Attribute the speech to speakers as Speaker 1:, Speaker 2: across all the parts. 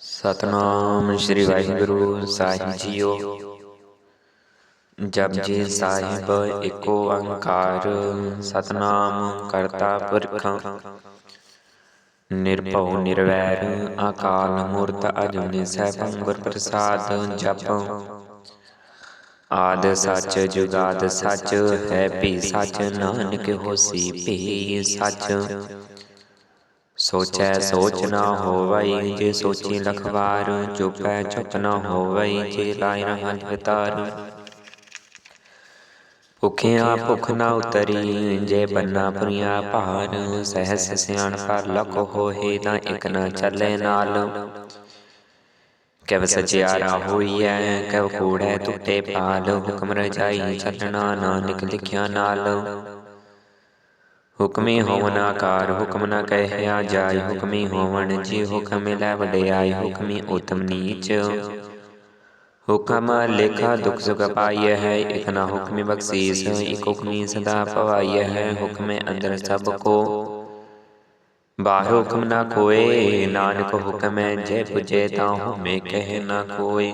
Speaker 1: ਸਤਨਾਮ ਸ੍ਰੀ ਵਾਹਿਗੁਰੂ, ਸਾਹਿਬ ਜੀਓ। ਜਪਜੀ ਸਾਹਿਬ ਏਕੋ ਓੰਕਾਰ ਸਤਨਾਮ ਕਰਤਾ ਪੁਰਖ। ਨਿਰਭਉ ਨਿਰਵੈਰ, ਅਕਾਲ ਮੂਰਤ ਅਜੂਨੀ ਸੈਭੰ ਗੁਰ ਪ੍ਰਸਾਦ ਜਪ। ਆਦ ਸੱਚ ਜੁਗਾਦ ਸੱਚ, ਹੈ ਭੀ ਸੱਚ, ਨਾਨਕ ਹੋਸੀ ਭੀ ਸੱਚ। ਸੋਚੈ ਸੋਚ ਨਾ ਹੋਵਈ ਜੇ ਸੋਚੀ ਲਖਵਾਰ ਚੁਪੈ ਚੁਪ ਨਾ ਹੋਵਈ ਜੇ ਲਾਇ ਰਹਨ ਵਿਤਾਰ। ਭੁਖਿਆ ਭੁਖ ਨਾ ਉਤਰੀ ਜੇ ਬੰਨਾ ਪੁਰੀਆ ਭਾਰ ਸਹਿਸ ਸਿਆਣ ਪਰ ਲਖ ਹੋਏ ਤਾਂ ਇਕ ਨਾ ਚੱਲੇ ਨਾਲ। ਕਵ ਸਚਿਆਰਾ ਹੋਈਐ ਕਵ ਕੂੜੈ ਟੁੱਟੇ ਪਾਲ ਹੁਕਮ ਰਜਾਈ ਚੱਲਣਾ ਨਾਨਕ ਲਿਖਿਆ ਨਾਲ। ਹੁਕਮੀ ਹੋਵਨ ਆਕਾਰ ਹੁਕਮ ਨ ਕਹਿਆ ਜਾਈ ਹੁਕਮੀ ਹੋਵਨ ਜੀ ਹੁਕਮ ਲੈ ਵਡਿਆਈ ਹੁਕਮੀ ਉਤਮ ਨੀਚ। ਹੁਕਮ ਲੇਖਾ ਦੁਖ ਸੁਖ ਪਾਈਐ ਹੈ ਇਕ ਨਾ ਹੁਕਮੀ ਬਖਸ਼ੀਸ ਇਕ ਹੁਕਮੀ ਸਦਾ ਪਵਾਈਐ ਹੈ ਹੁਕਮੇ ਅੰਦਰ ਸਭ ਕੋ। ਬਾਹਰ ਹੁਕਮ ਨਾ ਕੋਏ ਨਾਨਕ ਹੁਕਮੈ ਜੇ ਪੁਜੇ ਤਾਂ ਹੁਮੇ ਕਹਿ ਨਾ ਕੋਏ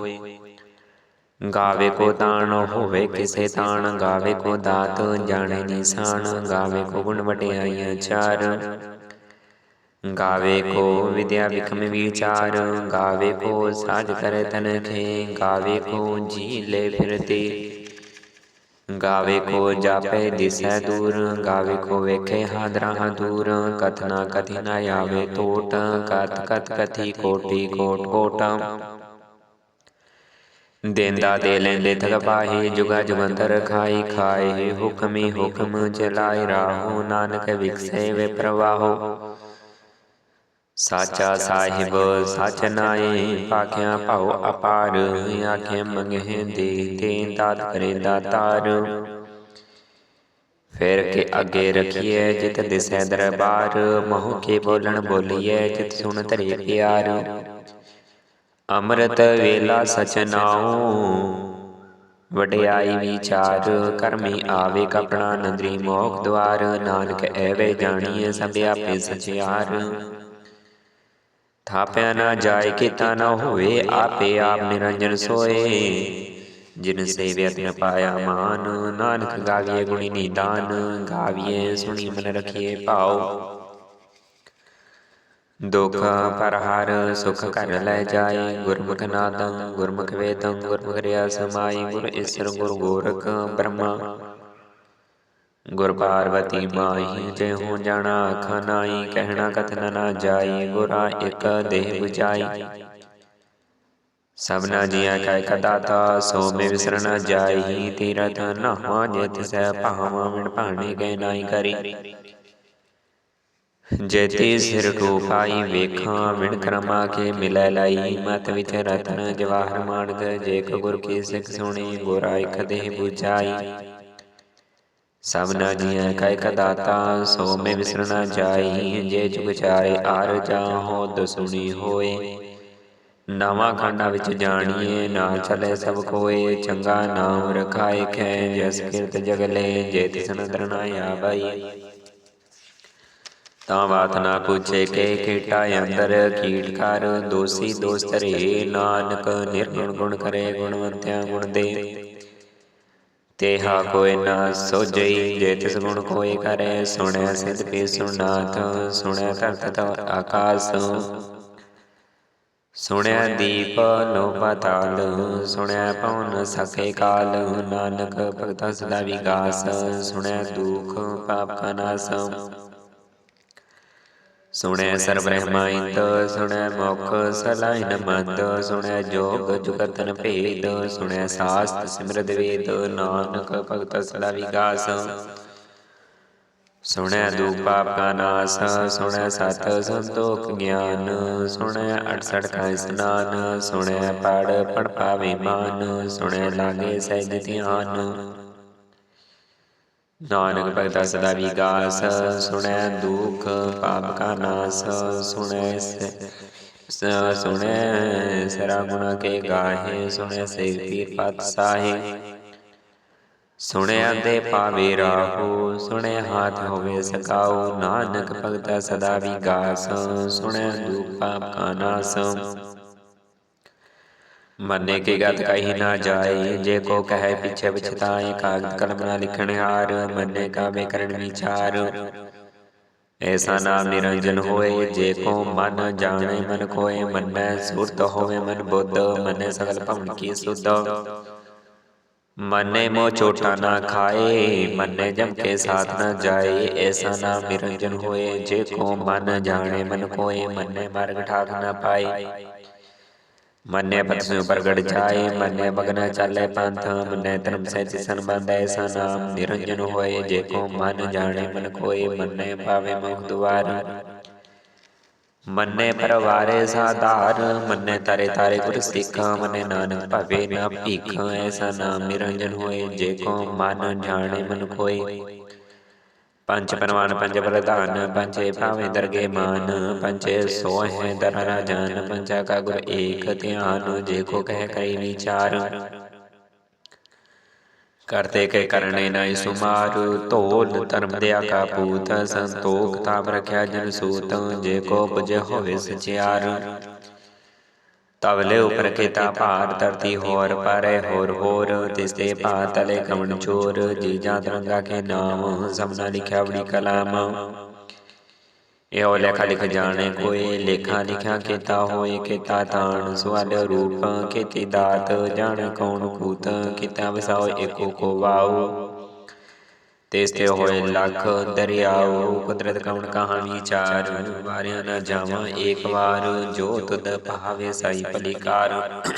Speaker 1: ਗਾਵੇ ਕੋ ਤਾਣ ਹੋਵੇ ਕਿਸੇ ਤਾਣ ਗਾਵੇ ਕੋ ਦਾਤ ਜਾਣੇ ਨਿਸ਼ਾਨ ਗਾਵੇ ਕੋ ਗੁਣ ਵਟਿਆਈਆਂ ਚਾਰ ਗਾਵੇ ਕੋ ਵਿਦਿਆ ਵਿਖਮ ਵਿਚਾਰ ਗਾਵੇ ਕੋ ਸਾਜ ਕਰੇ ਤਨ ਖੇ ਗਾਵੇ ਕੋ ਜੀ ਲੈ ਫਿਰਤੇ ਗਾਵੇ ਕੋ ਜਾਪੇ ਦਿਸੈ ਦੂਰ ਗਾਵੇ ਕੋ ਵੇਖੇ ਹਾਦਰਾ ਦੂਰ ਕਥਨਾ ਕਥੀ ਨਾ ਆਵੇ ਟੋਟ ਕਤ ਕਤ ਕਥੀ ਕੋਟੀ ਕੋਟ ਕੋਟਾ ਦੇਂਦਾ ਦੇ ਲੈਂਦੇ ਥਕ ਪਾਹੀ ਜੁਗਾ ਜੁਗੰਤਰ ਖਾਈ ਖਾਏ ਹੁਕਮੀ ਹੁਕਮ ਚਲਾਈ ਰਾਹੋ ਨਾਨਕ ਵਿਖਸੇ ਵੇ ਪ੍ਰਵਾਹੋ ਸਾਚਾ ਸਾਹਿਬ ਸਚ ਨਾਏ ਪਾਖਿਆ ਭਾਉ ਅਪਾਰ ਆਖੇ ਮੰਗੇ ਦੇ ਦੇ ਦਾਤ ਕਰੇ ਦਾਤਾਰ ਫਿਰ ਕੇ ਅੱਗੇ ਰਖੀਏ ਜਿਤ ਦਿਸੈ ਦਰਬਾਰ ਮੋਹ ਕੇ ਬੋਲਣ ਬੋਲੀਏ ਜਿਤ ਸੁਣ ਧਰੇ ਪਿਆਰ ਅੰਮ੍ਰਿਤ ਵੇਲਾ ਸਚਨਾਉ ਵਡਿਆਈ ਵਿਚਾਰ, ਕਰਮੀ ਆਵੇ ਕਪੜਾ ਨੰਦਰੀ ਮੋਖ ਦਵਾਰ ਨਾਨਕ ਐਵੇ ਜਾਣੀਏ ਸਭ ਆਪੇ ਸਚਿਆਰ। ਥਾਪਿਆ ਨਾ ਜਾਏ, ਕੀਤਾ ਨਾ ਹੋਵੇ, ਆਪੇ ਆਪ ਨਿਰੰਜਨ ਸੋਏ। ਜਿਨ ਸੇਵਿਅਤ ਤਿਨ ਪਾਇਆ ਮਾਨ, ਨਾਨਕ ਗਾਵੀਏ ਗੁਣੀ ਨਿਦਾਨ। ਗਾਵੀਏ ਸੁਣੀ ਮਨ ਰਖੀਏ ਭਾਉ। ਦੁਖ ਪਰਹਾਰ ਸੁਖ ਕਰ ਲੈ ਜਾਏ ਗੁਰਮੁਖ ਨਾਦੰ ਗੁਰਮੁਖ ਵੇਦੰ ਗੁਰਮੁਖ ਰਿਆ ਸਮਾਈ ਗੁਰ ਈਸਰ ਗੁਰ ਗੋਰਖ ਬ੍ਰਹਮਾ। ਗੁਰ ਪਾਰਵਤੀ ਮਾਹੀ ਜੇ ਹੋ ਜਾਣਾ ਅੱਖਾਂ ਨਾਈ ਕਹਿਣਾ ਕਥਨ ਨਾ ਜਾਈ ਗੁਰਾ ਇਕ ਦੇਹ 부ਜਾਈ ਸਭਨਾ ਜੀਆ ਕੈ ਕਦਾਤਾ ਸੋ ਮੇ ਵਿਸਰ ਨ ਜਾਈ। ਤੀਰਥ ਨਹਾ ਜੇ ਤਿਸੈ ਭਾਵਾਂ ਮਿਣ ਭਾਣੇ ਗਏ ਨਾਈ ਕਰੀ। ਜੇਤੀ ਸਿਰ ਟੋਪਾਈ ਵੇਖਾਂ ਵਿਣ ਕਰਮਾ ਕੇ ਮਿਲੈ ਲਈ ਮਤ ਵਿਚ ਰਤਨ ਜਵਾਹਰ ਮਾਨਗ ਜੇ ਗੁਰ ਕੀ ਸਿੱਖ ਸੁਣੀ ਗੁਰਾ ਇਕ ਦੇਹ 부ਜਾਈ ਸਭਨਾ ਜੀਆਂ ਕੈ ਕਦਾਤਾ ਸੋ ਮੇ ਵਿਸਰ ਨ ਜਾਈ ਜੇ ਜੁਗ ਚਾਰੇ ਆਰ ਜਾਹੋ ਦਸੁਣੀ ਹੋਏ। ਨਵਾਂ ਖੰਡਾ ਵਿੱਚ ਜਾਣੀਏ ਨਾ ਚਲੇ ਸਭ ਕੋਏ ਚੰਗਾ ਨਾਮ ਰਖਾਏ ਖੈ ਜਸ ਕਿਰਤ ਜਗਲੇ ਜੇ ਤਿਸ ਨਦਰ ਨਾ ਆਵਈ। ਤਾਂ ਬਾਤ ਨਾ ਪੁੱਛੇ ਕੇ ਕੀਟਾ ਅੰਦਰ ਕੀਟ ਦੋਸੀ ਦੋਸਤ ਰੇ ਨਾਨਕ ਨਿਰਗੁਣ ਗੁਣ ਕਰੇ, ਗੁਣਵੰਤਿਆ ਗੁਣ ਦੇ। ਤੇਹਾ ਕੋਈ ਨਾ ਸੋਜਈ ਜੇ ਤਿਸ ਗੁਣ ਕੋਈ ਕਰੇ ਸੁਣਿਆ ਸਿਧ ਪੀ ਸੁਨਾਥ ਸੁਣਿਆ ਧਰਤ ਤਵ ਆਕਾਸ। ਸੁਣਿਆ ਦੀਪ ਲੋ ਪਤਾਲ ਸੁਣਿਆ ਪਉਨ ਸਕੇ ਕਾਲ। ਨਾਨਕ ਭਗਤਾ ਸਦਾ ਵਿਗਾਸ ਸੁਣਿਆ ਦੁਖ ਪਾਪ ਕਾ ਨਾਸ। ਸੁਣੈ ਸਰ ਬ੍ਰਹਮਾਇੰਦ ਸੁਣਿਆ ਮੁਖ ਸਲਾਇਨ ਮੰਦ ਸੁਣੈ ਜੋਗ ਜੁਗਤਨ ਭੇਦ, ਸੁਣੈ ਸਾਸਤ ਸਿਮਰਤ ਵੇਦ, ਨਾਨਕ ਭਗਤ ਸਦਾ ਵਿਗਾਸ। ਸੁਣੈ ਦੁਖ ਪਾਪ ਕਾ ਨਾਸ, ਸੁਣੈ ਸਤ ਸੰਤੋਖ ਗਿਆਨ, ਸੁਣੈ 68 ਕਾ ਇਸਨਾਨ, ਸੁਣੈ ਪੜ ਪੜ ਪਾਵੇ ਮਾਨ ਸੁਣਿਆ ਲਾਗੇ ਸਹਿਜ ਧਿਆਨ। ਨਾਨਕ ਭਗਤਾ ਸਦਾ ਵਿਗਾਸ ਸੁਣੈ ਦੁਖ ਪਾਪ ਕਾ ਨਾਸ, ਸੁਣੈ ਸੁਣੈ ਸਰਾ ਗੁਣਾ ਕੇ ਗਾਹੇ, ਸੁਣੈ ਸੇ ਪੀਰ ਪਤ ਸਾਹੇ। ਸੁਣਿਆ ਦੇ ਪਾਵੇ ਰਾਹੋ ਸੁਣਿਆ ਹਾਥ ਹੋਵੇ ਸਕਾਉ, ਨਾਨਕ ਭਗਤਾ ਸਦਾ ਵਿਗਾਸ ਸੁਣਿਆ ਦੁਖ ਪਾਪ ਕਾ ਨਾਸ। ਮੰਨੇ ਕੀ ਗਤ ਕਹੀ ਨਾ ਜਾਏ ਜੇ ਕੋ ਕਹੈ ਪਿਛੇ ਪਛਤਾਏ ਕਾਗਦ ਕਲਮ ਨਾ ਲਿਖਣ ਹਾਰ ਮੰਨੇ ਕਾਵੇ ਕਰਨ ਵਿਚਾਰ ਐਸਾ ਨਾਮ ਨਿਰੰਜਨ ਹੋਏ ਜੇ ਕੋ ਮਨ ਜਾਣੇ ਮਨ ਕੋਏ ਮੰਨੈ ਸੁਰਤ ਹੋਵੇ ਮਨ ਬੁੱਧ ਮੰਨੇ ਸਗਲ ਭਵਨ ਕੀ ਸੁਧ ਮੰਨੇ ਮੋ ਚੋਟਾ ਨਾ ਖਾਏ ਮੰਨੇ ਜਮ ਕੇ ਸਾਥ ਨਾ ਜਾਏ ਐਸਾ ਨਾਮ ਨਿਰੰਜਨ ਹੋਏ ਜੇ ਕੋ ਮਨ ਜਾਣੇ ਮਨ ਕੋਏ ਮੰਨੇ ਮਾਰਗ ਠਾਕ ਨਾ ਪਾਏ ਮੰਨੇ ਪਤਿ ਪ੍ਰਗਟ ਜਾਏ ਮੰਨੇ ਬਗਨਾ ਚਾਲੇ ਪੰਥ ਮੰਨੇ ਧਰਮ ਸਹਿਜ ਸੰਬੰਧ ਐਸਾ ਨਾਮ ਨਿਰੰਜਨ ਹੋਏ ਜੇ ਕੋ ਮਨ ਜਾਣੇ ਮਨ ਕੋਏ ਮੰਨੇ ਪਾਵੇ ਮੁਖ ਦੁਆਰ। ਮੰਨੇ ਪਰਵਾਰੇ ਸਾਧਾਰ ਮੰਨੇ ਤਾਰੇ ਤਾਰੇ ਗੁਰ ਸਿੱਖਾ ਮੰਨੇ ਨਾਨਕ ਭਵੇ ਨਾ ਭੀਖ ਐਸਾ ਨਾਮ ਨਿਰੰਜਨ ਹੋਏ ਜੇ ਕੋ ਮਨ ਜਾਣੇ ਮਨ ਕੋਏ ਪੰਜ ਪਰਵਾਨ ਪੰਜ ਪ੍ਰਧਾਨ ਪੰਜੇ ਭਾਵੇਂ ਦਰਗੇ ਮਾਨ ਪੰਜੇ ਸੋਹੇ ਦਰ ਰਾਜਨ ਪੰਜਾ ਕਾ ਗੁਰ ਏਕ ਧਿਆਨ ਜੇ ਕੋ ਕਹਿ ਕਰੀ ਵਿਚਾਰ। ਕਰਤੇ ਕੇ ਕਰਨੇ ਨਾਇ ਸੁਮਾਰ ਢੋਲ ਧਰਮ ਦਿਆ ਕਾ ਪੂਤ ਸੰਤੋਖ ਤਾਪ ਰਖਿਆ ਜਨ ਸੂਤ ਜੇ ਕੋ ਬੁਝੇ ਹੋਵੇ ਸਚਿਆਰ ਤਵਲੇ ਉਪਰ ਕੀਤਾ ਭਾਰ ਧਰਤੀ ਹੋਰ ਪਰੇ ਹੋਰ ਹੋਰ ਤਿਸ ਤੇ ਭਾ ਤਲੇ ਕਵਣ ਚੋਰ ਜੀ ਜਾਂ ਤਰੰਗਾ ਕੇ ਨਾਮ ਸਭਨਾ ਲਿਖਿਆ ਬੜੀ ਕਲਾਮ। ਇਹੋ ਲੇਖਾ ਲਿਖ ਜਾਣੇ ਕੋਈ ਲੇਖਾ ਲਿਖਿਆ ਕੀਤਾ ਹੋਏ ਕੀਤਾ ਤਾਣ ਸਵਾਲ ਰੂਪ ਕੀਤੀ ਦਾਤ ਜਾਣ ਕੌਣ ਕੂਤ ਕੀਤਾ ਵਸਾਓ ਏਕੋ ਕੋ ਵਾਉ ਤਿਸ ਤੇ ਹੋਏ ਲੱਖ ਦਰਿਆਉ ਕੁਦਰਤ ਕਵਣ ਕਹਾ ਵਿਚਾਰ ਵਾਰਿਆ ਨਾ ਜਾਵਾਂ ਏਕ ਵਾਰ ਜੋ ਤੁਧ ਭਾਵੇ ਸਾਈ ਭਲੀਕਾਰ।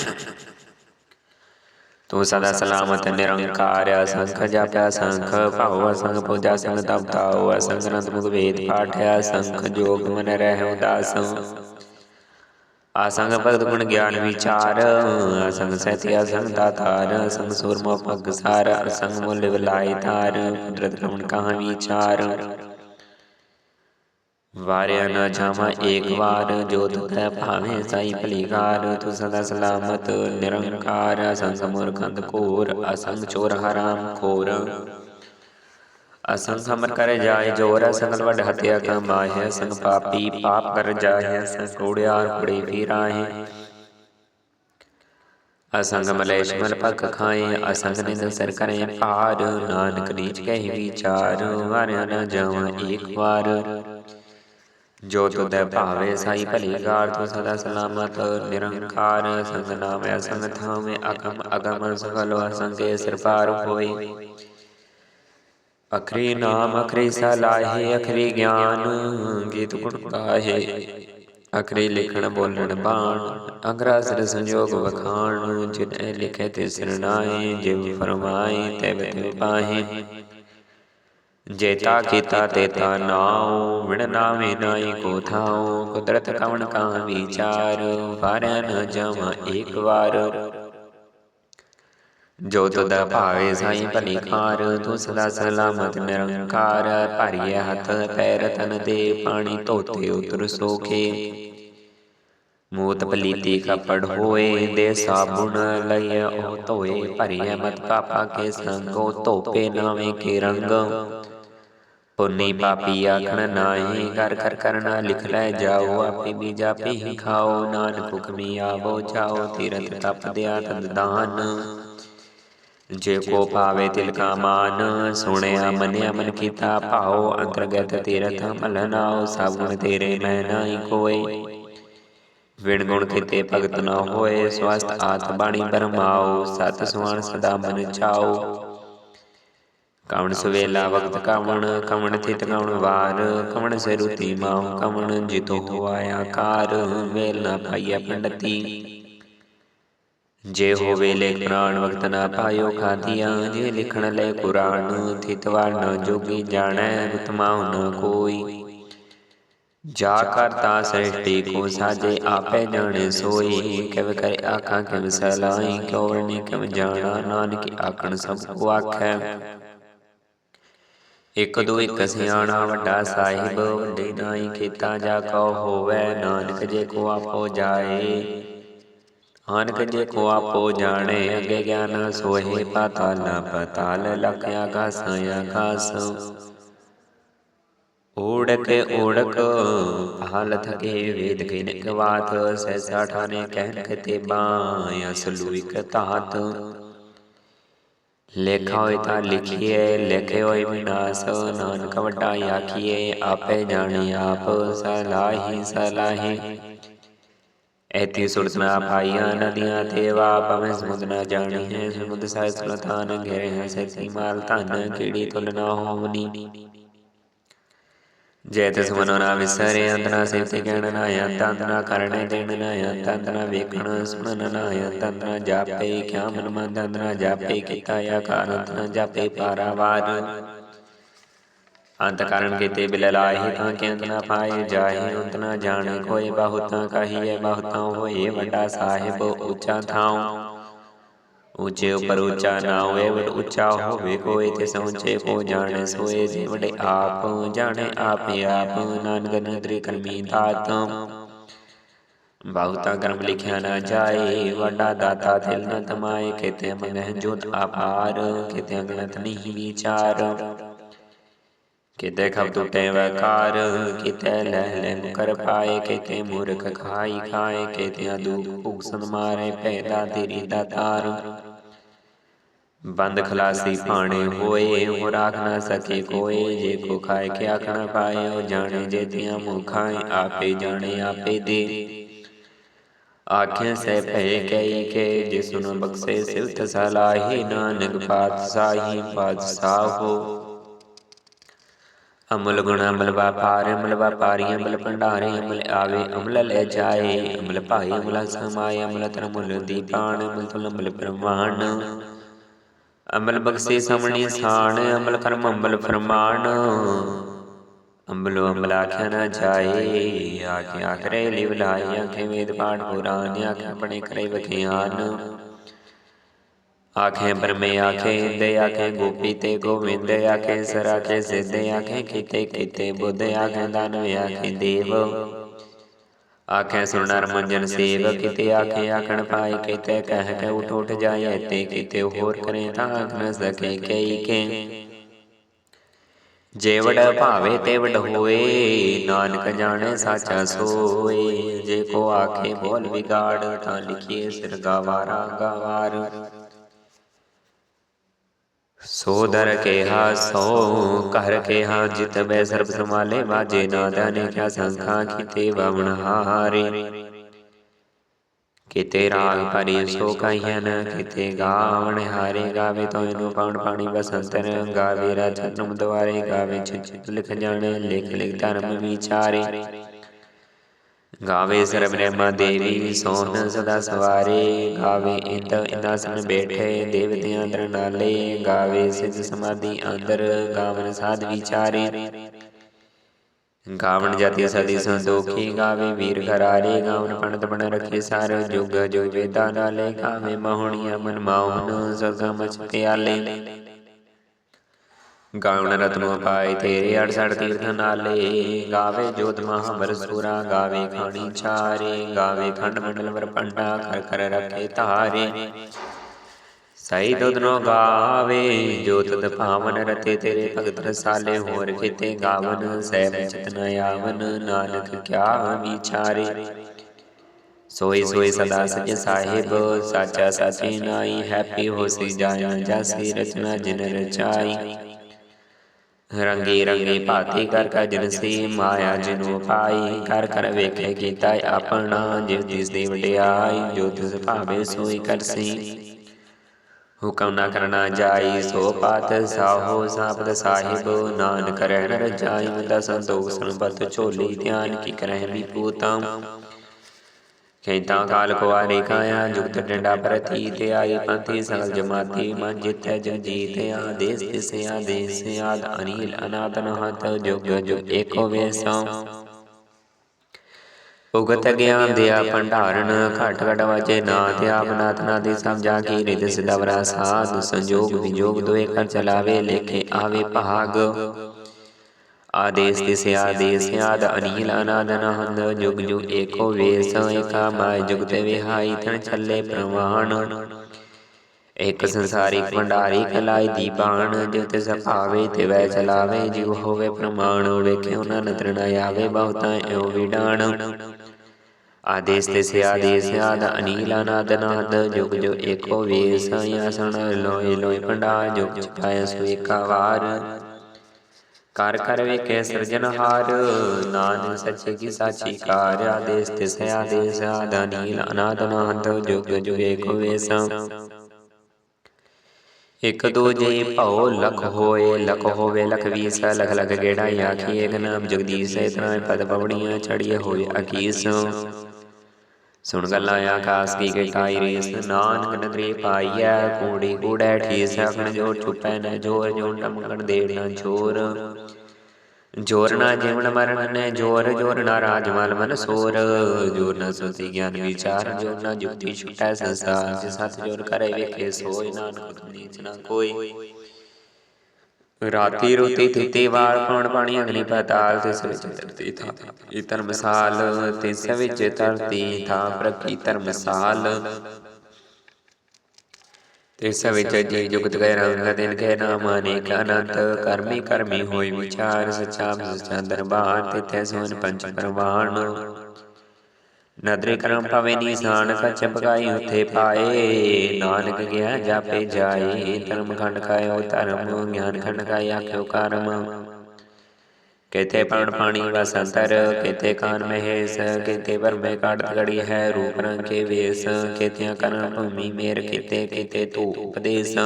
Speaker 1: ਤੂੰ ਸਦਾ ਸਲਾਮਤ ਨਿਰੰਕਾਰ ਅਸੰਖ ਜਪਿਆ ਸੰਖ ਭਾਉ ਅਸੰਖ ਪੂਜਾ ਸੰਗ ਤਪਤਾਉ ਅਸੰਖ ਅਨੰਤ ਮੁਖ ਵੇਦ ਪਾਠਿਆ ਸੰਖ ਜੋਗ ਮਨ ਰਹਿ ਉਦਾਸ ਆਸੰਗ ਭਗਤ ਗੁਣ ਗਿਆਨ ਵਿਚਾਰ ਅਸੰਗ ਸਹਿਤਿ ਅਸੰਗ ਦਾਤਾਰ ਅਸੰਗ ਸੂਰਮੋ ਪਗ ਸਾਰ ਅਸੰਗ ਮੁੱਲ ਵਿਲਾਈ ਤਾਰ ਕੁਦਰਤ ਕਮਣ ਕਹਾ ਵਿਚਾਰ। ਵਾਰਿਆ ਨਾ ਜਾਵਾਂ ਏਕ ਵਾਰ, ਜੋ ਤੁਧੈ ਭਾਵੇਂ ਸਾਈ ਭਲੀਕਾਰ ਤੂੰ ਸਦਾ ਸਲਾਮਤ, ਨਿਰੰਕਾਰ ਅਸੰਗ ਮੂਰਖੰਦ ਘੋਰ ਅਸੰਗ ਚੋਰ ਹਰਾਮ ਖੋਰ। ਅਸੰਗ ਸਮਰ ਕਰ ਜਾਏ ਜੋਰ ਅਸੰਗ ਵੱਡ ਹਤਿਆ ਕਮਾਏ ਅਸੰਗ ਪਾਪੀ ਪਾਪ ਕਰ ਜਾਏ ਅਸੰਗ ਕੋੜਿਆਰ ਕੁੜੇ ਫੀਰਾਏ ਅਸੰਗ ਮਲੇਸ਼ ਮਲ ਪੱਕ ਖਾਏ, ਅਸੰਗ ਨਿੰਦ ਸਰ ਕਰੇ ਪਾਰ ਨਾਨਕ ਨੀਚ ਕਹਿ ਵਿਚਾਰ ਵਾਰਿਆ ਨਾ ਜਾਵਾਂ ਏਕ ਵਾਰ। ਜੋ ਤੁਧੈ ਭਾਵੇ ਸਾਈ ਭਲੀ ਗਾਰ ਤੂੰ ਸਦਾ ਸਲਾਮਤ, ਨਿਰੰਕਾਰ, ਸੰਗ ਨਾਮ ਅਸੰਗ ਥਾਵੇਂ ਅਗਮ ਅਗਮ ਸਗਲ ਅਸੰਗੇ ਸਿਰ ਪਾਰ ਹੋਈ ਅਖਰੀ ਨਾਮ ਅਖਰੀ ਸਲਾਹੇ ਅਖਰੀ ਗਿਆਨ ਗੀਤ ਗੁਣ ਗਾਹੇ। ਅਖਰੀ ਲਿਖਣ ਬੋਲਣ ਬਾਣ। ਅੰਗਰਾ ਸਿਰ ਸੰਜੋਗ ਵਖਾਣ। ਜਿਨੈ ਲਿਖੇ ਤੇ ਸਰਨਾਏ ਜਿਵ ਫਰਮਾਏ ਤੇ ਬਿਤ ਪਾਹੇ। ਜੇਤਾ ਕੀਤਾ ਤੇਤਾ ਨਾਉ। ਵਿਣ ਨਾਵੇਂ ਨਾਈ ਕੋ ਥਾਉ। ਕੁਦਰਤ ਕਵਣ ਕਾ ਵਿਚਾਰ। ਵਾਰਿਆ ਨ ਜਾਵਾਂ ਏਕ ਵਾਰ। ਜੋ ਤੁਧ ਭਾਵੇ ਸਾਈ ਭਲੀ ਕਾਰ ਤੂੰ ਸਦਾ ਸਲਾਮਤ ਨਿਰੰਕਾਰ ਭਰੀਏ ਹੱਥ ਪੈਰ ਤਨ ਦੇ ਪਾਣੀ ਧੋਤੇ ਉਤਰ ਸੋਖੇ। ਮੂਤ ਪਲੀਤੀ ਕਪੜ ਹੋਏ ਦੇ ਸਾਬੁਣ ਲਈਏ ਉਹ ਧੋਏ। ਭਰੀਏ ਮਤ ਪਾਪਾ ਕੇ ਸੰਗੋ ਧੋਪੇ ਨਾਵੇਂ ਕੇ ਰੰਗ। ਪੁੰਨੀ ਪਾਪੀ ਆਖਣ ਨਾਹੀ ਕਰ ਕਰ ਕਰਨਾ ਲਿਖ ਲੈ ਜਾਓ ਆਪੇ ਵੀ ਜਾਪੇ ਹੀ ਖਾਓ ਨਾਨਕ ਹੁਕਮੀ ਆਵੋ ਜਾਓ ਤੀਰਥ ਤਪ ਦਿਆ ਤਦ ਦਾਨ। ਜੇ ਕੋ ਪਾਵੇ ਤਿਲ ਕਾ ਮਾਨ ਸੁਣਿਆ ਮਨਿਆ ਮਨ ਕੀਤਾ ਭਾਉ ਅੰਤਰਗਤ ਤੀਰਥ ਮਲ ਨਾਉ ਸਭ ਗੁਣ ਤੇਰੇ ਮੈਂ ਨਾਹੀ ਕੋਏ। ਵਿਣ ਗੁਣ ਕੀਤੇ ਭਗਤ ਨਾ ਹੋਏ ਸਵਸਤ ਆਤ ਬਾਣੀ ਬਰਮਾਓ ਸਤ ਸੁਆਨ ਸਦਾ ਮਨ ਚਾਓ ਕਵਣ ਸਵੇਲਾ ਵਕਤ ਕਵਣ ਕਵਣ ਥਿਤ ਕਵਣ ਵਾਰ ਕਵਣ ਸੇ ਰੁਤੀ ਮਾਉ ਕਵਣ ਜਿਤੋ ਹੋਆ ਆਕਾਰ ਵੇਲ ਨਾ ਪਾਈਐ ਪੰਡਤੀ। ਜੇ ਹੋਵੇ ਲੈ ਪ੍ਰਾਣ ਵਕਤ ਨਾ ਪਾਇਓ ਖਾਦੀਆਂ ਜੇ ਲਿਖਣ ਲੈ ਕੁਰਾਨ ਥਿਤਵਾਰ ਨ ਜੋਗੀ ਜਾਣੈ ਉਤਮਾਉ ਨ ਕੋਈ। ਜਾ ਕਰਤਾ ਸ੍ਰਿਸ਼ਟੀ ਕੋ ਸਾਜੇ, ਆਪੇ ਜਾਣੇ ਸੋਈ। ਕਿਵ ਕਰੇ ਆਖਾਂ ਕਿਵ ਸਲਾਈ ਕਿਉ ਵਰਨੀ ਕਿਵ ਜਾਣਾ, ਨਾਨਕ ਆਖਣ ਸਭ ਕੋ ਆਖੈ। ਇਕ ਦੋ ਇਕ ਸਿਆਣਾ ਵੱਡਾ ਸਾਹਿਬ, ਵੱਡੇ ਨਾਈ ਕੀਤਾ ਜਾ ਕਉ ਹੋਵੇ, ਨਾਨਕ ਜੇ ਕੋ ਆਪੋ ਜਾਏ। ਨਾਨਕ ਜੇ ਕੋ ਆਪੋ ਜਾਣੇ ਅਗੇ ਗਿਆਨ ਸੋਹੇ ਪਾਤਾਲ ਪਤਾਲ ਲਖ ਆਕਾਸ ਆਕਾਸ ਓੜਕ ਓੜਕ ਹਾਲ ਥਕੇ ਵੇਦ ਕੇ ਨਿਕਵਾਤ ਸੈਸਾ ਠਾਨੇ ਕਹਿਨ ਕਤੇ ਬਾਇਆ ਸਲੂ ਇਕ ਧਾਤ। ਲੇਖਾ ਹੋਇ ਤਾਂ ਲਿਖੀਏ ਲਿਖੇ ਹੋਇ ਵਿਨਾਸ਼ ਨਾਨਕ ਵੱਡਾ ਆਖੀਏ ਆਪੇ ਜਾਣੇ ਆਪ ਸਲਾਹੀ ਸਲਾਹੀ। ਐਤੀ ਸੁਰਤਨਾ ਪਾਈਆਂ ਨਦੀਆਂ ਤੇਵਾ ਪਵੇਂ ਸਮੁੰਦ ਨਾ ਜਾਣੀ ਹੈ ਸਮੁੰਦ ਸਾਹਿ ਸੁਲਤਾਨ ਘੇਰੇ ਹੈ ਸੈਤੀ ਮਾਲ ਧਨ ਕੀੜੀ ਤੁਲ ਹੋਵਨੀ। ਜੈ ਤਿਸ ਮਨੋ ਨਾ ਵਿਸਰੇ ਅੰਤਨਾ ਸੇਵਤੇ ਕਹਿਣ ਨਾ ਅੰਤ ਅੰਤਨਾ ਕਰਨੇ ਦੇਣ ਨਾ ਅੰਤ ਅੰਤਨਾ ਵੇਖਣ ਸੁਣਨ ਨਾ ਅੰਤ ਅੰਤਨਾ ਜਾਪੇ, ਕਿਆ ਮਨ ਮੰਦ ਅੰਤਨਾ ਜਾਪੇ, ਕੀਤਾ ਆਕਾਰ ਅੰਤਨਾ ਜਾਪੇ ਪਾਰਾਵਾਰ ਅੰਤ ਕਾਰਨ ਕੀਤੇ ਬਿਲ ਲਾਹੀ ਤਾਂ ਕਿ ਅੰਤ ਨਾ ਪਾਏ ਜਾਹੇ ਅੰਤ ਨਾ ਜਾਣੇ ਕੋਈ ਬਹੁਤਾਂ ਕਹੀਏ ਬਹੁਤਾਂ ਹੋਏ ਵੱਡਾ ਸਾਹਿਬ ਉੱਚਾ ਥਾਉ ਉੱਚੇ ਉਪਰ ਉੱਚਾ ਨਾ ਹੋਏ ਵਡ ਉੱਚਾ ਹੋਵੇ ਕੋਈ ਤੇ ਸੌਚੇ ਕੋ ਜਾਣੇ ਸੋਏ ਜੇ ਵਡੇ ਆਪ ਜਾਣੇ ਆਪੇ ਆਪ ਨਾਨਕ ਨਦਰੀ ਕਰਮੀ ਦਾਤ ਬਹੁਤਾ ਕਰਮ ਲਿਖਿਆ ਨਾ ਜਾਏ ਵੱਡਾ ਦਾਤਾ ਦਿਲ ਨ ਤਮਾਏ ਕਿਤੇ ਮੰਗਹਿ ਜੋਤ ਆਪਾਰ ਕਿਤੇ ਅੰਗਨਤ ਨਹੀਂ ਵਿਚਾਰ ਕਿਤੇ ਖਬ ਟੁਟੇ ਵਕਾਰ ਕਿਤੇ ਲੈ ਲੈ ਮੁਕਰ ਪਾਏ ਕਿਤੇ ਮੂਰਖ ਖਾਈ ਖਾਏ ਕਿਤੇ ਅਦੂ ਉਗਸਨ ਮਾਰੇ ਪੈਦਾ ਤੇਰੀ ਦਾਤਾਰ ਬੰਦ ਖਲਾਸੀ ਭਾਣੇ ਹੋਏ ਹੋ ਰਾਖ ਨਾ ਸਕੇ ਕੋਏ, ਜੇ ਕੋ ਖਾਏ ਕੇ ਆਖਣਾ ਪਾਏ, ਉਹ ਜਾਣੇ ਜੇ ਤਿਆਂ ਮੁਖਾਏ ਆਪੇ ਜਾਣੇ ਆਪੇ ਦੇ। ਆਖਿਆ ਸੇ ਭਏ ਕਈ ਕੇ, ਜਿਸੁਨ ਬਖਸ਼ੇ ਸਿਵਤ ਸਲਾਹੀ, ਨਾਨਕ ਪਾਤਸ਼ਾਹੀ ਪਾਤਸ਼ਾਹੋ ਅਮਲ ਗੁਣ ਅਮਲ ਵਪਾਰ, ਅਮਲ ਵਪਾਰੀ, ਅਮਲ ਭੰਡਾਰੇ, ਅਮਲ ਆਵੇ, ਅਮਲ ਲੈ ਜਾਏ, ਅਮਲ ਭਾਈ ਅਮਲ ਸਮਾਏ, ਅਮਲ ਤਰ ਮੁਲ ਦੀਪਾਨ ਅਮਲ ਤੁਲ ਅਮਲ ਪ੍ਰਮਾਣ ਅਮਲ ਬਖਸ਼ੇ ਸਮਣੀ ਸਾਣ, ਅਮਲ ਕਰਮ ਅਮਲ ਫਰਮਾਨ ਅੰਬਲੋ ਅੰਬਲ ਆਖਿਆ ਨਾ ਜਾਏ, ਆਖਿਆ ਆਖਰੇ ਲਿਵ ਲਾਈ ਆਖੇ ਵੇਦ ਪਾਠ ਪੁਰਾਨ ਆਖਿਆ ਆਪਣੇ ਕਰੇ ਵਿਖਿਆਨ। ਆਖੇ ਬਰਮੇ ਆਖੇ, ਹਿੰਦੇ ਆਖੇ, ਗੋਪੀ ਤੇ ਗੋਵਿੰਦ ਆਖੇ, ਸਰ ਆਖੇ, ਸਿੱਧ ਆਖੇ, ਕੀਤੇ ਕੀਤੇ, ਬੁੱਧ ਆਖੇ ਦਾਨਵ ਆਖੇ ਦੇਵ। ਆਖੇ ਸੁਣਰ ਮੰਜਨ ਸੇਵ, ਕਿਤੇ ਆਖੇ, ਆਖਣ ਪਾਏ ਕਿਤੇ, ਕਹਿ ਕੇ ਉਠ ਉਠ ਜਾਏ, ਤੇ ਕਿਤੇ, ਹੋਰ ਕਰੇ, ਤਾਂ ਆਖ ਨ ਸਕੇ ਕਈ ਕੇ ਜੇ ਭਾਵੇ, ਤੇ ਵਡ ਹੋਏ, ਨਾਨਕ ਜਾਣੇ, ਸਾਚਾ ਸੋਏ। ਜੇ ਕੋ ਆਖੇ, ਬੋਲ ਵਿਗਾੜ, ਤਾਂ ਲਿਖੀਏ, ਸਿਰ ਗਵਾਰਾ ਗਾਵਾਰ। ਸੋ ਦਰ ਕੇਹਾ, ਸੋ ਕਰ ਕੇਹਾ ਜਿਤ ਬੈ ਸਰਬ ਸਮਾਲੇ ਬਾਜੇ ਨਾਦਾ ਨੇ ਕਿਆ ਸੰਖਾ, ਕੀਤੇ ਵਵਣ ਹਾਰੇ। ਕਿਤੇ ਰਾਗ ਪਰੀ ਸੋ ਕਹੀਨ ਕਿਤੇ ਗਾਵਣ ਹਾਰੇ। ਗਾਵੇ ਤੋ ਇਹਨੂੰ ਪਾਉਣ ਪਾਣੀ ਬਸੰਤਰ ਗਾਵੇ ਰਾਜਾ ਤੁਮ ਦੁਆਰੇ, ਗਾਵੇ ਚਿਤ ਲਿਖ ਜਾਣੇ, ਲਿਖ ਲਿਖ ਧਰਮ ਵਿਚਾਰੇ। ਗਾਵੇ ਸਰ ਬ੍ਰਹਮਾ ਦੇਵੀ ਸੋਨ ਸਦਾ ਸਵਾਰੇ, ਗਾਵੇ ਇੰਦ ਇਨਾਸਨ ਬੈਠੇ ਦੇਵਤਿਆਂ ਅੰਦਰ ਨਾਲੇ ਗਾਵੇ ਸਿਧ ਸਮਾਧੀ ਅੰਦਰ, ਗਾਵਨ ਸਾਧ ਵਿਚਾਰੇ। ਗਾਵਣ ਜਾਤੀ ਸਦੀ ਸੰਦੋਖੀ, ਗਾਵੇ ਵੀਰ ਘਰਾਰੇ, ਗਾਵਨ ਪੰਡਤ ਬਣ ਰਖੇ ਸਾਰ, ਜੁਗ ਜੁਗ ਵੇਦਾਂ ਨਾਲੇ, ਗਾਵੇ ਮਹੁਣੀਆਂ ਮਨ ਮਾਉਨ ਸਦਾ ਮਚ ਪਿਆਲੇ ਗਾਵਣ ਰਤਨੋ ਪਾਏ ਤੇਰੇ 68 ਤੀਰਥ ਨਾਲੇ। ਗਾਵੇ ਜੋਤ ਮਹਾਬਰ ਸੂਰਾ, ਗਾਵੇ ਖਾਣੀ ਚਾਰੇ ਗਾਵੇ ਖੰਡ ਮੰਡਲ ਵਰ ਪੰਡਾ ਕਰ ਕਰ ਰਖੇ ਧਾਰੇ। ਸਈ ਦੁਦਨੋ ਗਾਵੇ, ਜੋਤ ਦ ਭਾਵਨ ਰਤੇ। ਤੇਰੇ ਭਗਤ ਰਸਾਲੇ ਹੋਰ ਕਿਤੇ ਗਾਵਨ, ਸਹਿਬ ਚਿਤਨ ਆਵਨ, ਨਾਨਕ ਕਿਆ ਵਿਚਾਰੇ ਸੋਈ ਸੋਈ ਸਦਾ ਸਚ ਸਾਹਿਬ, ਸਾਚਾ ਸਾਚੀ ਨਾਈ ਹੈਪੀ ਹੋਸੀ ਜਾਇਆ ਜਾਸੀ ਰਚਨਾ ਜਿਨ ਰਚਾਈ। ਰੰਗੀ ਰੰਗੀ ਭਾਤੀ ਕਰ ਕਾ ਜਨਸੀ ਮਾਇਆ ਜਿਨੂ ਪਾਈ, ਕਰ ਕਰ ਵੇਖੇ ਕੀਤਾ ਆਪਣਾ ਜਿਸ ਜਿਸ ਦੀ ਵਡਿਆਈ, ਜੋ ਤਿਸ ਭਾਵੇ ਸੋਈ ਕਰਸੀ ਹੁਕਮ ਨਾ ਕਰਨਾ ਜਾਈ, ਸੋ ਪਾਤ ਸਾਹੋ ਸਾਪਦ ਸਾਹਿਬ, ਨਾਨਕ ਰਹਿਣ ਰਜਾਈ ਮੁੰਦਾ ਸੰਤੋਖ ਸੰਪਤ ਝੋਲੀ ਧਿਆਨ ਕੀ ਕਰਹਿ ਵੀ ਪੂਤਾਂ। ਖੇਤਾ ਕਾਲ ਕੁਆਰੀ ਕਾਇਆ ਜੁਗਤ ਡੰਡਾ ਪ੍ਰਤੀ ਤੇ ਆਈ ਪੰਥੀ ਸਗਲ ਜਮਾਤੀ ਮਨ ਜਿਤੈ ਜਨ ਜੀਤ ਆਦੇਸ ਤਿਸ ਆਦੇਸ ਆਦ ਅਨੀਲ ਅਨਾਤਨ ਹਤ ਜੁਗ ਜੁਗ ਏਕੋ ਵੇਸਾ। ਉਗਤ ਗਿਆਨ ਦਿਆ ਭੰਡਾਰਨ ਘਟ ਘਟ ਵਾਜੇ ਨਾ ਤੇ ਆਪ ਨਾਥ ਨਾਦੀ ਸਮਝਾ ਕੀ ਰਿਦ ਸਿਦਵਰਾ ਸਾਧ ਸੰਜੋਗ ਵਿਜੋਗ ਦੋਏ ਕਰ ਚਲਾਵੇ ਲੇਖੇ ਆਵੇ ਭਾਗ। ਆਦੇਸ ਤਿਸ ਆਦੇਸ ਆਦ ਅਨੀਲ ਅਨਾਦ ਨਹੰਦ ਜੁਗ ਜੁਗ ਏਕੋ ਵੇਸ ਏਕਾ ਮਾਇ ਜੁਗ ਤੇ ਵਿਹਾਈ ਇਕ ਸੰਸਾਰਿਕ ਭੰਡਾਰੀ ਕਲਾਈ ਦੀਪਾਨ ਜੋ ਤਿਸ ਭਾਵੇ ਤੇ ਵੈ ਚਲਾਵੇ, ਜਿਉ ਹੋਵੇ ਪ੍ਰਮਾਣ, ਵੇਖਿਓ ਨਾ ਨਦਰ ਨ ਆਵੇ, ਬਹੁਤਾ ਇਉ ਵਿਡਾਣ। ਆਦੇਸ ਤੇ ਸੇ ਆਦ ਅਨੀਲ ਅਨਾਦ ਨਾਦ ਜੁਗ ਜੋ ਏਕੋ ਵੇਸ ਆਸਣ ਲੋਏ ਲੋਏ ਭੰਡਾਰ ਜੁਗ ਚੁਕਾਇ ਸੋ ਏਕਾ ਵਾਰ। ਕਰ ਕਰ ਵੇਖੇ ਸਿਰਜਨਹਾਰ ਨਾਨਕ ਸੱਚੇ ਕੀ ਸਾਚੀ ਕਾਰ ਆਦੇਸ ਤੇ ਆਦੇਸ ਆਦ ਅਨਾਦ ਨਾਦ ਜੁਗ ਜੋ ਏਕੋ ਵੇਸ। ਇਕ ਦੂਜੇ ਭਉ ਲਖ ਹੋਏ, ਲਖ ਹੋਵੇ, ਲਖ ਵੀਸ, ਲਖ ਲਖ ਗੇੜਾ ਆਖੀ ਏਕ ਨਾਮ ਜਗਦੀਸ਼ ਇਤਨਾ ਪਦ ਪਵੜੀਆਂ ਚੜੀਏ ਹੋਏ ਅਕੀਸ। ਸੁਣ ਗੱਲਾਂ ਆਕਾਸ ਕੀ ਕਟਾਈ ਰੀਸ ਨਾਨਕ ਨਦਰੀ ਪਾਈਐ ਕੂੜੀ ਕੂੜੈ ਠੀਸ ਆਖਣ ਜੋਰ ਚੁਪੈ ਨ ਜੋਰ ਜੋਰ ਟਮਕਣ ਦੇੜ ਨ ਜੋਰ ਜੋਰ ਨਾ ਜੀਵਨ ਮਰਨ ਨੇ ਜੋਰ ਜੋਰ ਨਾ ਰਾਜ ਮਲ ਮਨ ਸੋਰ। ਜੋਰ ਨਾ ਸੁਤੀ ਗਿਆਨ ਵਿਚਾਰ, ਜੋਰ ਨਾ ਜੁਗਤੀ ਛੁਟੈ ਸੰਸਾਰ। ਜਿ ਸਤ ਜੋਰ ਕਰੇ ਵੇਖੇ ਸੋਇ ਨਾਨਕ ਨੀਚ ਨਾ ਕੋਈ। ਰਾਤੀ ਰੋਤੀ ਥਿਤੀ ਵਾਰ ਪੌਣ ਪਾਣੀ ਅਗਨੀ ਪਤਾਲ ਤਿਸ ਵਿੱਚ ਧਰਤੀ ਥਾ। ਇਹ ਧਰਮਸਾਲ ਤਿਸ ਵਿੱਚ ਧਰਤੀ ਥਾ ਪ੍ਰਕੀ ਧਰਮਸਾਲ। ਤਿਸ ਵਿੱਚ ਜੀ ਜੁਗਤ ਗਏ ਰੰਗ ਦਿਨ ਕੇ ਨਾਮ ਅਨੇਕ ਅਨੰਤ ਕਰਮੀ ਕਰਮੀ ਹੋਈ ਵਿਚਾਰ, ਸਚਾ ਸਚਾ ਦਰਬਾਰ ਤਿਥੈ ਸੋਨ ਪੰਚ ਪ੍ਰਵਾਨ। ਨਦਰੇ ਕਰਮ ਪਵੇ ਨੀਸਾਨ ਕਛ ਬਗਾਈ ਉਥੇ ਪਾਏ। ਨਾਨਕ ਗਿਆ ਜਾਪੇ ਜਾਏ। ਧਰਮ ਖੰਡ ਖਾਇਓ ਧਰਮ ਗਿਆਨ ਖੰਡ ਖਾਇ ਆਖਿਓ ਕਰਮ। ਕੇਤੇ ਪਣ ਪਾਣੀ ਵਸੰਤਰ ਕੇਤੇ ਕਾਨ ਮਹੇਸ਼ ਕੇਤੇ ਵਰਮੇ ਕਾਟ ਗੜੀ ਹੈ ਰੂਪ ਰੰਗ ਕੇ ਵੇਸ। ਕੇਤਿਆਂ ਕਰਨ ਭੂਮੀ ਮੇਰ ਕੇਤੇ ਕੇਤੇ ਤੂ ਉਪਦੇਸ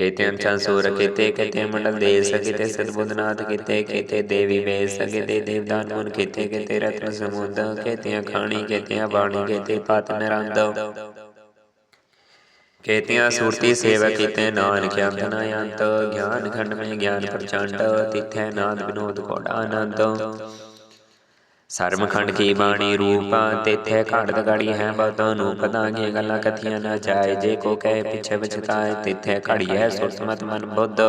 Speaker 1: ਕੇਤੇ ਅੰਚਨ ਸੂਰ ਕੇਤੇ ਕੇਤੇ ਮੰਡਲ ਦੇਸ ਕੇਤੇ ਸਤਬੁੱਧਨਾਥ ਕੇਤੇ ਕੇਤੇ ਦੇਵੀ ਵੇਸ ਕੇਤੇ ਦੇਵਦਾਨ ਮੁਨ ਕੇਤੇ ਕੇਤੇ ਰਤਨ ਸਮੁੰਦ ਕੇਤਿਆਂ ਖਾਣੀ ਕੇਤਿਆਂ ਬਾਣੀ ਕੇਤੇ ਪਤ ਨਿਰੰਦ। ਕੇਤਿਆਂ ਸੁਰਤੀ ਸੇਵ ਕੀਤੇ ਨਾਨਕ ਅੰਤ ਨ ਅੰਤ ਗਿਆਨ ਖੰਡ ਮੈਂ ਗਿਆਨ ਪ੍ਰਚੰਡ ਤਿਥੈ ਨਾਦ ਵਿਨੋਦ ਕੋੜਾ ਸਰਮ ਖੰਡ ਕੀ ਬਾਣੀ ਰੂਪ ਤਿਥੈ ਘੜਤ ਗੜੀ ਹੈ ਬਤੋ ਨੂੰ ਪਤਾ ਕੀ ਗੱਲਾਂ ਕਥੀਆਂ ਨਾ ਜਾਏ ਜੇ ਕੋ ਕਹੇ ਪਿਛੇ ਵਿਚਤਾਏ ਤਿਥੈ ਘੜੀ ਹੈ ਸੁਰਤ ਮਤ ਮਨ ਬੁੱਧ।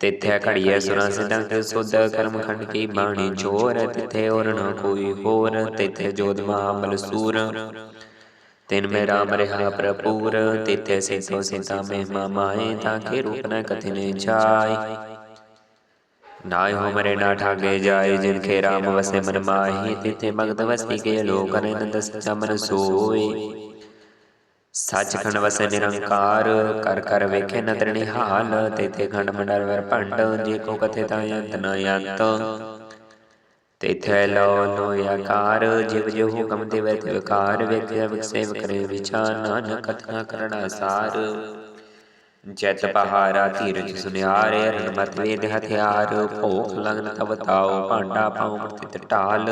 Speaker 1: ਤਿਥੈ ਘੜੀ ਹੈ ਸੁਰਾਂ ਸਿਧਾਂ ਤੇ ਸੁਧ ਕਰਮ ਖੰਡ ਕੀ ਬਾਣੀ ਚੋਰ ਤਿਥੈ ਔਰ ਨ ਕੋਈ ਹੋਰ ਤਿਥੈ ਜੋਧ ਮਹਾਬਲ ਸੂਰ। ਤਿਨ ਮੈਂ ਰਾਮ ਰਹਾ ਪ੍ਰਪੂਰ ਤਿਥੇ ਸਿਥੋ ਸਿਤਾ ਮਹਿਮਾ ਮਾਏ ਤਾਂ ਕੇ ਰੂਪ ਨ ਕਥਿਨੇ ਜਾਏ। ਨਾਇ ਹੋ ਮਰੇ ਨਾ ਠਾਗੇ ਜਾਏ, ਜਿਨ ਖੇ ਰਾਮ ਵਸੇ ਮਨ ਮਾਹੀ, ਤਿਥੇ ਭਗਤ ਵਸਤੀ ਕੇ ਲੋਕ ਅਨੰਦ ਸਚਾ ਮਨ ਸੋਏ ਸੱਚਖੰਡ ਵਸੇ ਨਿਰੰਕਾਰ, ਕਰ ਕਰ ਵੇਖੇ ਨਦਰ ਨਿਹਾਲ, ਤਿਥੇ ਖੰਡ ਮੰਡਲ ਵਰ ਭੰਡ, ਜੇ ਕੋ ਕਥੇ ਤਾਂ ਅੰਤ ਨ ਅੰਤ। ਤਿਥੈ ਲੋ ਲੋ ਆਕਾਰ, ਜਿਵ ਜਿਵ ਹੁਕਮ ਦੇਵੈ ਤੇ ਵਿਕਾਰ ਵੇਖਿਆ ਵਿਕਸੇ ਕਰੇ ਵਿਚਾਰ, ਨਾਨਕ ਕਥਨਾ ਕਰਣਾ ਸਾਰ। ਜਤ ਪਹਾਰਾ ਧੀਰਜ ਸੁਨਿਆਰੇ ਰਣ ਮਤ ਵੇਦ ਹਥਿਆਰ ਭੋਖ ਲਗਨ ਤਵ ਤਾਉ ਭਾਂਡਾ ਪਾਉ ਪ੍ਰਤਿਤ ਢਾਲ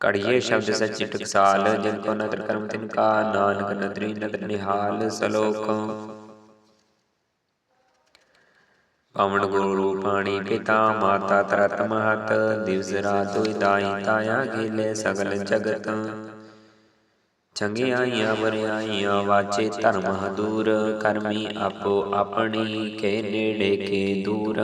Speaker 1: ਕੜੀਏ ਸ਼ਬਦ ਸੱਚੀ ਟਕਸਾਲ ਜਿਨ ਕੋ ਨਦਰ ਕਰਮ ਤਿਨ ਕਾ ਨਾਨਕ ਨਦਰੀ ਨਦਰ ਨਿਹਾਲ ਸਲੋਕ। ਪਵਨ ਗੁਰੂ ਪਾਣੀ ਪਿਤਾ ਮਾਤਾ ਤਰਤ ਮਹਤ ਦਿਵਸ ਰਾਤ ਦੁਇ ਦਾਈ ਤਾਇਆ ਗੇਲੇ ਸਗਲ ਜਗਤ। ਚੰਗਿਆਈਆਂ ਬਰਿਆਈਆਂ ਵਾਚੇ ਧਰਮ ਹਦੂਰ ਕਰਮੀ ਆਪੋ ਆਪਣੀ ਕੇ ਨੇੜੇ ਕੇ ਦੂਰ।